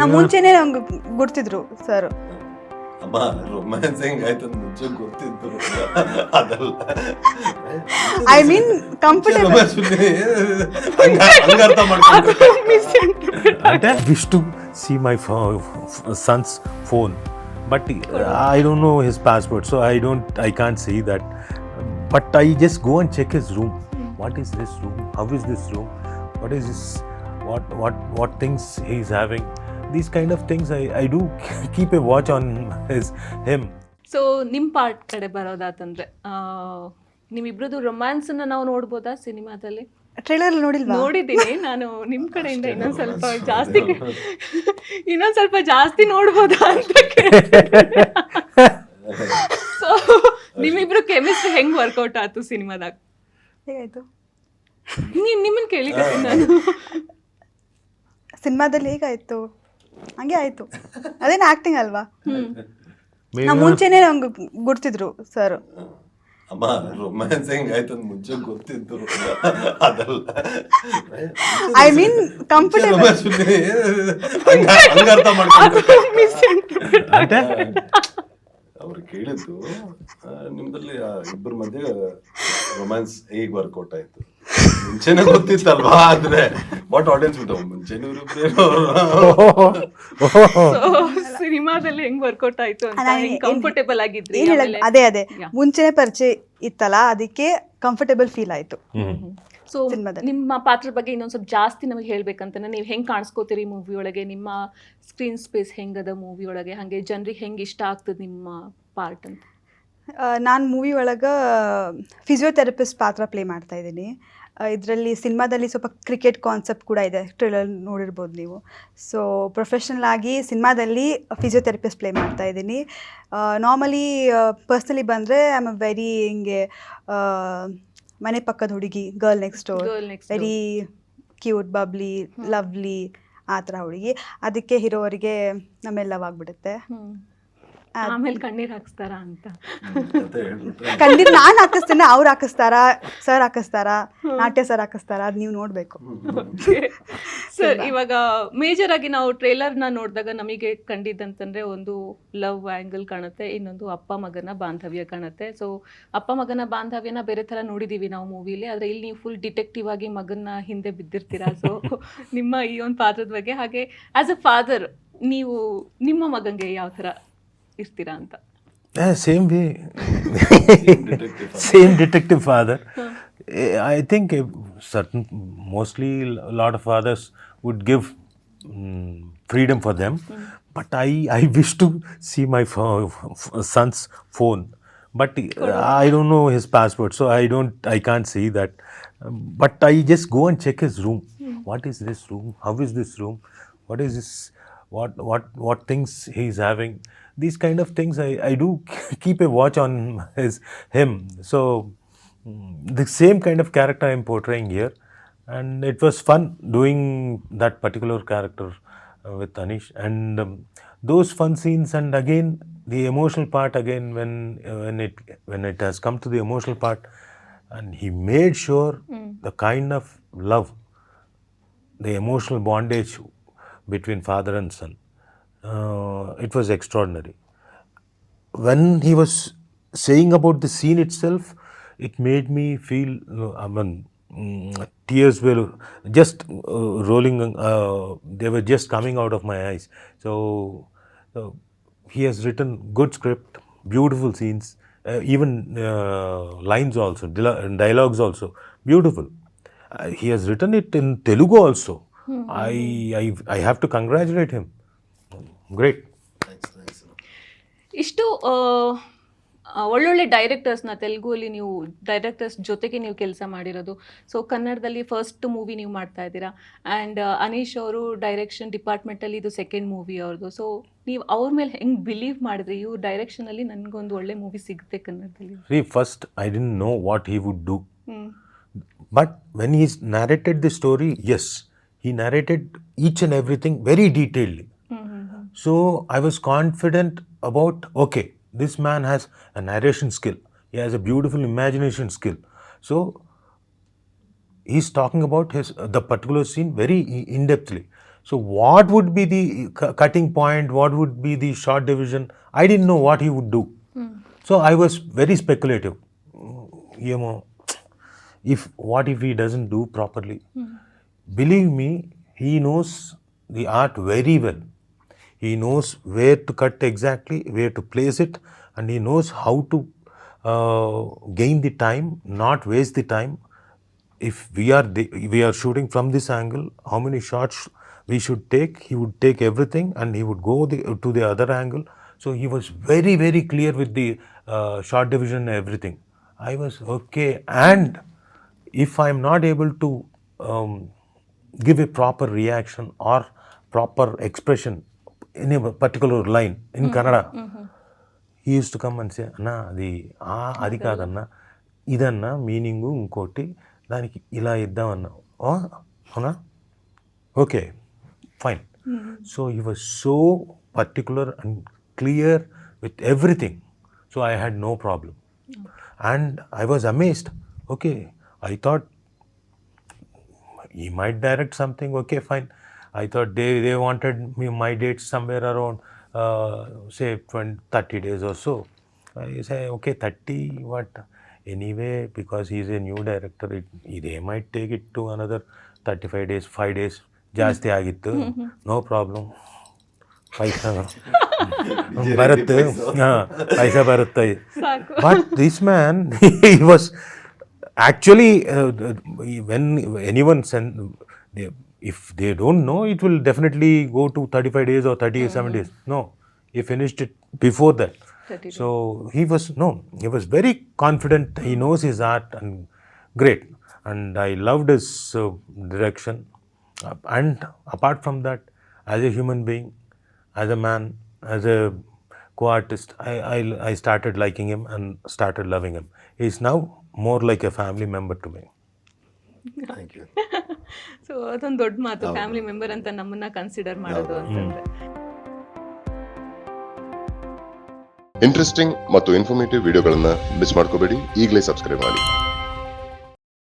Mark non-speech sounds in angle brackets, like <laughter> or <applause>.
ನಾ ಮುಂಚೆನೆ ನಂಗೆ ಗುರ್ತಿದ್ರು ಸರ್ ಅಮ್ಮ ರೊಮ್ಯಾನ್ಸ್ ಹೆಂಗಾಯ್ತು ಅಂತ ಮುಂಚೆ ಗೊತ್ತಿತ್ತು ಅದಲ್ಲ ಐ ಮೀನ್ ಕಂಫರ್ಟಬಲ್ romance ಹಂಗ ಹಂಗ ಅರ್ಥ ಮಾಡ್ಕೊಂಡು wish to see my pho- f- son's phone, but I don't know his password, so I don't, I can't see that. But I just go and check his room. What is this room? How is this room? What is this? What what what things he's kind of kind of things I, I do <laughs> keep a watch on his him. So ನಿಮ್ಮ part ಕಡೆ ಬರೋದಾತಂದ್ರೆ ನಿಮ್ಮಿಬ್ರದ್ದು romance ಅನ್ನ ನಾವು ನೋಡ್ಬೋದಾ ಸಿನಿಮಾದಲ್ಲಿ? Trailer ನೋಡಿಲ್ಲ ನೋಡಿದ್ದೀನಿ. ನಾನು ನಿಮ್ಮ ಕಡೆಯಿಂದ ಇನ್ನೊಂದು ಸ್ವಲ್ಪ ಜಾಸ್ತಿ <laughs> ಇನ್ನೊಂದು ಸ್ವಲ್ಪ ಜಾಸ್ತಿ ನೋಡ್ಬೋದಾ ಅಂತ ಸೊ <laughs> ನಿಮ್ಮಿಬ್ರು ಕೆಮಿಸ್ಟ್ರಿ ಹೆಂಗ್ ವರ್ಕೌಟ್ ಆಯ್ತು ಸಿನಿಮಾದಾಗ? ಹೇಗಾಯ್ತು? ನೀನ್ ನಿಮ್ಮನ್ನ ಕೇಳಿದ್ದೀನಿ ನಾನು. ಸಿನಿಮಾದಲ್ಲಿ ಹೇಗಾಯ್ತು? ಹಂಗೆ ಆಯ್ತು. ಅದೇನು ಆಕ್ಟಿಂಗ್ ಅಲ್ವಾ? Maybe ನಾ not- ಮುಂಚೆನೆ ನಂಗೆ ಗುರ್ತಿದ್ರು ಸರ್. ಅಮ್ಮ ರೊಮ್ಯಾನ್ಸ್ ಹೆಂಗಾಯ್ತು ಅಂತ ಮುಂಚೆ ಗೊತ್ತಿತ್ತು. ಅದಲ್ಲ. ಐ ಮೀನ್ ಕಂಫರ್ಟೇಬಲ್ ಅರ್ಥ ಮಾಡ್ಕೊಂಡು ಅವ್ರು ಕೇಳಿದ್ದು ನಿಮ್ದಲ್ಲಿ ಇಬ್ಬರ ಮಧ್ಯೆ ರೊಮ್ಯಾನ್ಸ್ ಹೇಗ್ ವರ್ಕೌಟ್ ಆಯ್ತು? ಮುಂಚೆನೆ ಗೊತ್ತಿತ್ತಲ್ವಾ? ಆದ್ರೆ ಬಟ್ ಆಡಿಯನ್ಸ್ ಬಿಟ್ಟು ಮುಂಚೆನೆ ಸಿನಿಮಾದಲ್ಲಿ ಹೆಂಗ್ ವರ್ಕೌಟ್ ಆಯ್ತು ಅಂತ ನಾನು ಹೆಂಗ್ ಕಂಫರ್ಟೇಬಲ್ ಆಗಿದ್ರಿ ಏನ್ ಹೇಳಕ್ ಆಮೇಲೆ- ಅದೇ ಅದೇ. Yeah. ಮುಂಚೆನೆ ಪರಿಚಯ ಇತ್ತಲ್ಲ ಅದಕ್ಕೆ ಕಂಫರ್ಟೇಬಲ್ ಫೀಲ್ ಆಯ್ತು. ಸೊ ಸಿನಿಮಾದಲ್ಲಿ. ನಿಮ್ಮ ಪಾತ್ರದ ಬಗ್ಗೆ ಇನ್ನೊಂದ್ ಸ್ವಲ್ಪ ಜಾಸ್ತಿ ನಮಗೆ ಹೇಳ್ಬೇಕಂತಂದ್ರೆ ನೀವು ಹೆಂಗ್ ಕಾಣಿಸ್ಕೋತೀರಿ ಮೂವಿ ಒಳಗೆ? ನಿಮ್ಮ ಸ್ಕ್ರೀನ್ ಸ್ಪೇಸ್ ಹೆಂಗದ ಮೂವಿ ಒಳಗೆ? ಹಾಗೆ ಜನರಿಗೆ ಹೆಂಗ್ ಇಷ್ಟ ಆಗ್ತದೆ ನಿಮ್ಮ ಪಾರ್ಟ್ ಅಂತ? ನಾನು ಮೂವಿ ಒಳಗೆ ಫಿಸಿಯೋಥೆರಪಿಸ್ಟ್ ಪಾತ್ರ ಪ್ಲೇ ಮಾಡ್ತಾ ಇದ್ದೀನಿ. ಇದರಲ್ಲಿ ಸಿನಿಮಾದಲ್ಲಿ ಸ್ವಲ್ಪ ಕ್ರಿಕೆಟ್ ಕಾನ್ಸೆಪ್ಟ್ ಕೂಡ ಇದೆ. ಟ್ರೇಲರ್ ನೋಡಿರ್ಬೋದು ನೀವು. ಸೊ ಪ್ರೊಫೆಷನಲ್ ಆಗಿ ಸಿನಿಮಾದಲ್ಲಿ ಫಿಸಿಯೋಥೆರಪಿಸ್ಟ್ ಪ್ಲೇ ಮಾಡ್ತಾ ಇದ್ದೀನಿ. ನಾರ್ಮಲಿ ಪರ್ಸ್ನಲಿ ಬಂದರೆ ಐ ಆಮ್ ಅ ವೆರಿ ಹಿಂಗೆ ಮನೆ ಪಕ್ಕದ ಹುಡುಗಿ girl next door. Very cute bubbly lovely ಆ ಥರ ಹುಡುಗಿ. ಅದಕ್ಕೆ ಹೀರೋ ಅವರಿಗೆ ನಮ್ಮೆಲ್ಲವಾಗ್ಬಿಡುತ್ತೆ ಆಮೇಲೆ ಕಣ್ಣೀರ್ ಹಾಕಿಸ್ತಾರ ಅಂತ. ಕಣ್ಣೀರ್ ನಾನು ಹಾಕಿಸ್ತೇನೆ ಅವ್ರು ಹಾಕಿಸ್ತಾರ ಸರ್ ಹಾಕಿಸ್ತಾರ ನಾಟ್ಯ ಸರ್ ಹಾಕಿಸ್ತಾರ ಅದ್ ನೀವು ನೋಡ್ಬೇಕು. ಸರ್ ಇವಾಗ ಮೇಜರ್ ಆಗಿ ನಾವು ಟ್ರೇಲರ್ನ ನೋಡಿದಾಗ ನಮಗೆ ಕಂಡಿದ್ದಂತಂದ್ರೆ ಒಂದು ಲವ್ ಆಂಗಲ್ ಕಾಣುತ್ತೆ ಇನ್ನೊಂದು ಅಪ್ಪ ಮಗನ ಬಾಂಧವ್ಯ ಕಾಣುತ್ತೆ. ಸೊ ಅಪ್ಪ ಮಗನ ಬಾಂಧವ್ಯನ ಬೇರೆ ತರ ನೋಡಿದೀವಿ ನಾವು ಮೂವಿಲಿ ಆದ್ರೆ ಇಲ್ಲಿ ನೀವು ಫುಲ್ ಡಿಟೆಕ್ಟಿವ್ ಆಗಿ ಮಗನ ಹಿಂದೆ ಬಿದ್ದಿರ್ತೀರಾ. ಸೊ ನಿಮ್ಮ ಈ ಒಂದು ಪಾತ್ರದ ಬಗ್ಗೆ ಹಾಗೆ ಆಸ್ ಅ ಫಾದರ್ ನೀವು ನಿಮ್ಮ ಮಗಂಗೆ ಯಾವ ತರ ಇರ್ತೀರಾ ಅಂತ Yeah, same way. same detective father. Eh, I think a certain, mostly a lot of fathers would give mm, freedom for them, but I, I wish to see my pho- f- son's phone. But uh, I don't know his password, so I don't, I can't see that. Um, But I just go and check his room. What is this room? How is this room? What is this? What what what things he's having? These kind of things I, I do <laughs> keep a watch on his him. So mm, the same kind of character I'm portraying here, and it was fun doing that particular character uh, with Anish and um, those fun scenes and again the emotional part again when uh, when it when it has come to the emotional part and he made sure the kind of love the emotional bondage between father and son uh, it was extraordinary when he was saying about the scene itself, it made me feel, uh, I mean, mm, tears were just uh, rolling, uh, they were just coming out of my eyes. So, he has written good script, beautiful scenes, uh, even uh, lines also, dialogues also, beautiful. Uh, he has written it in Telugu also. I, I, I have to congratulate him. Great. ಇಷ್ಟು ಒಳ್ಳೊಳ್ಳೆ ಡೈರೆಕ್ಟರ್ಸ್ನ ತೆಲುಗುವಲ್ಲಿ ನೀವು directors ಜೊತೆಗೆ ನೀವು ಕೆಲಸ ಮಾಡಿರೋದು. So ಕನ್ನಡದಲ್ಲಿ first movie ನೀವು ಮಾಡ್ತಾ ಇದ್ದೀರಾ. ಆ್ಯಂಡ್ ಅನೀಶ್ ಅವರು ಡೈರೆಕ್ಷನ್ ಡಿಪಾರ್ಟ್ಮೆಂಟಲ್ಲಿ ಇದು ಸೆಕೆಂಡ್ ಮೂವಿ ಅವ್ರದ್ದು. ಸೊ ನೀವು ಅವ್ರ ಮೇಲೆ ಹೆಂಗೆ ಬಿಲೀವ್ ಮಾಡಿದ್ರಿ? ಇವ್ರ ಡೈರೆಕ್ಷನಲ್ಲಿ ನನಗೊಂದು ಒಳ್ಳೆ ಮೂವಿ ಸಿಗುತ್ತೆ ಕನ್ನಡದಲ್ಲಿ. ರೀ first I didn't know what he would do but when is narrated the story story, yes, he narrated each and everything very detailedly. Mm-hmm. So I was confident about okay, this man has a narration skill, he has a beautiful imagination skill. So he's talking about his uh, the particular scene very in depthly. So what would be the c- cutting point? What would be the short division? I didn't know what he would do. Mm. So I was very speculative. Mm, you know, if what if he doesn't do properly? Mm Believe me, he knows the art very well. He knows where to cut exactly, where to place it, and he knows how to uh, gain the time, not waste the time. If we are the, we are shooting from this angle, how many shots we should take? He would take everything, and he would go the, to the other angle. So he was very very clear with the uh, shot division and everything. I was okay, and if I am not able to um, give a proper reaction or proper expression in a particular line in Kannada, he used to come and say, అన్న అది ఆ అది కాదన్న ఇదన్న meaning ఇంకోటి దానికి ఇలా ఇద్దామన్నా. "ఓ, అవునా? Okay fine. So he was so particular and clear with everything so I had no problem and I was amazed okay I thought he might direct something okay fine i thought they they wanted me my dates somewhere around uh, say 20, 30 days or so i say okay 30 what anyway because he's a new director it, they might take it to another 35 days 5 days ಜಾಸ್ತಿ ಆಗಿತ್ತು no problem <laughs> ಪೈಸಾ ಬರುತ್ತೆ ಹಾಂ ಪೈಸಾ ಬರುತ್ತೆ ಸಾಕು but this man he was actually uh, when anyone send they, if they don't know it will definitely go to 35 days or 37 days. No he finished it before that. So he was no he was very confident. He knows his art and great. And i loved his uh, direction. Uh, and apart from that as a human being as a man as a co-artist I, I i started liking him and started loving him. He's now more like a family member to me thank you so ಅದೊಂದು ದೊಡ್ಡ ಮಾತು family member ಅಂತ ನಮ್ಮನ್ನ consider ಮಾಡೋದು ಅಂತಂದ್ರೆ. Interesting ಮತ್ತು informative ವಿಡಿಯೋಗಳನ್ನ miss ಮಾಡ್ಕೋಬೇಡಿ. ಈಗಲೇ ಸಬ್ಸ್ಕ್ರೈಬ್ ಮಾಡಿ.